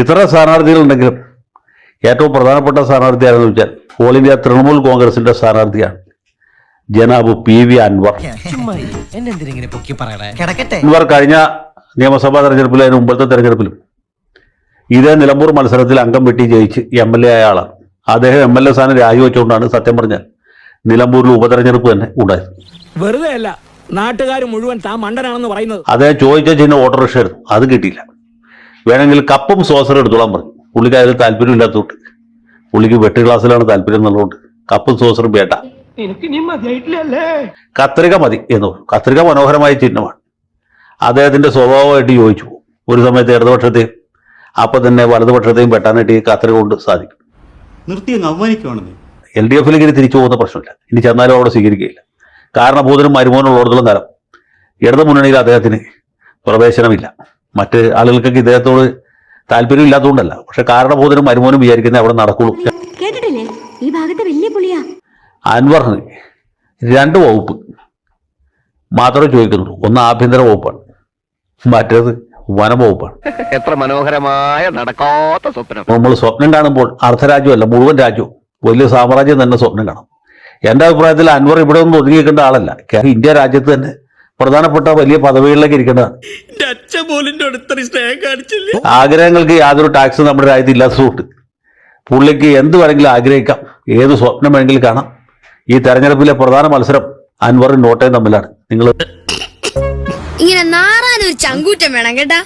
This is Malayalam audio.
ഇത്ര സ്ഥാനാർത്ഥികളുണ്ടെങ്കിലും ഏറ്റവും പ്രധാനപ്പെട്ട സ്ഥാനാർത്ഥി ആരെന്ന് വെച്ചാൽ ഓൾ ഇന്ത്യ തൃണമൂൽ കോൺഗ്രസിന്റെ സ്ഥാനാർത്ഥിയാണ്. ജനാബ് പി വി അൻവർ. എന്നെന്തിനെ പൊക്കി പറയണേ കിടക്കട്ടെ. അൻവർ കഴിഞ്ഞ നിയമസഭാ തെരഞ്ഞെടുപ്പിൽ അതിന് മുമ്പത്തെ തെരഞ്ഞെടുപ്പിലും ഇതേ നിലമ്പൂർ മത്സരത്തിൽ അംഗം വെട്ടി ജയിച്ച് എം എൽ എ ആയ ആളാണ്. അദ്ദേഹം എം എൽ എ സ്ഥാനം രാജിവെച്ചുകൊണ്ടാണ് സത്യം പറഞ്ഞാൽ നിലമ്പൂരിൽ ഉപതെരഞ്ഞെടുപ്പ് തന്നെ ഉണ്ടായത്. വെറുതെ അല്ല നാട്ടുകാർ മുഴുവൻ താൻ മണ്ടനാണെന്ന് പറയുന്നത്. അദ്ദേഹം ചോദിച്ച ചിഹ്നം ഓട്ടോറിക്ഷ ആയിരുന്നു അത് കിട്ടിയില്ല. വേണമെങ്കിൽ കപ്പും സോസറും എടുത്തോളാൻ പറഞ്ഞു. പുള്ളിക്ക് അതിൽ താല്പര്യം ഇല്ലാത്തതുകൊണ്ട് പുള്ളിക്ക് വെട്ട് ക്ലാസ്സിലാണ് താല്പര്യം എന്നുള്ളതുകൊണ്ട് കപ്പും സോസറും വേണ്ട. കത്രിക മതി എന്ന് പറഞ്ഞു. കത്രിക മനോഹരമായ ചിഹ്നമാണ്. അദ്ദേഹത്തിന്റെ സ്വഭാവമായിട്ട് യോജിച്ചു ഒരു സമയത്ത് ഇടതുപക്ഷത്തെയും അപ്പൊ തന്നെ വലതുപക്ഷത്തെയും വെട്ടാനായിട്ട് ഈ കത്രിക കൊണ്ട് സാധിക്കും. നിർത്തി എൽ ഡി എഫിലേക്ക് ഇനി തിരിച്ചു പോകുന്ന പ്രശ്നമില്ല. ഇനി ചെന്നാലും അവിടെ സ്വീകരിക്കുകയില്ല. കാരണഭൂതനും മരുമോനുള്ളടത്തോളം നിലം ഇടതു മുന്നണിയിൽ അദ്ദേഹത്തിന് പ്രവേശനമില്ല. മറ്റ് ആളുകൾക്കൊക്കെ ഇദ്ദേഹത്തോട് താല്പര്യം ഇല്ലാത്തതുകൊണ്ടല്ല പക്ഷെ കാരണബോധനും മരുമോനും വിചാരിക്കുന്നത് അവിടെ നടക്കുള്ളൂ. കേട്ടിട്ടില്ലേ? ഈ ഭാഗത്ത് വലിയ പുളിയാ. അൻവറിന് രണ്ട് വകുപ്പ് മാത്രമേ ചോദിക്കുന്നുള്ളൂ. ഒന്ന് ആഭ്യന്തര വകുപ്പാണ്. മറ്റേത് വനവകുപ്പാണ് എത്ര മനോഹരമായ നടക്കാത്ത സ്വപ്നം. നമ്മൾ സ്വപ്നം കാണുമ്പോൾ അർദ്ധരാജ്യമല്ല മുഴുവൻ രാജ്യവും വലിയ സാമ്രാജ്യം തന്നെ സ്വപ്നം കാണും. എന്റെ അഭിപ്രായത്തിൽ അൻവർ ഇവിടെ ഒന്നും ഒതുങ്ങിക്കേണ്ട ആളല്ല. ഇന്ത്യ രാജ്യത്ത് തന്നെ പ്രധാനപ്പെട്ട വലിയ പദവികളിലേക്ക് ഇരിക്കേണ്ടതാണ് ആഗ്രഹങ്ങൾക്ക് യാതൊരു ടാക്സും നമ്മുടെ രാജ്യത്ത് ഇല്ലാത്തതുകൊണ്ട് പുള്ളിക്ക് എന്ത് വേണമെങ്കിലും ആഗ്രഹിക്കാം. ഏത് സ്വപ്നം വേണമെങ്കിലും കാണാം. ഈ തെരഞ്ഞെടുപ്പിലെ പ്രധാന മത്സരം അൻവറും നോട്ടയും തമ്മിലാണ്. നിങ്ങൾ ഇങ്ങനെ നാറാനൊരു ചങ്കൂറ്റം വേണം കേട്ടാ.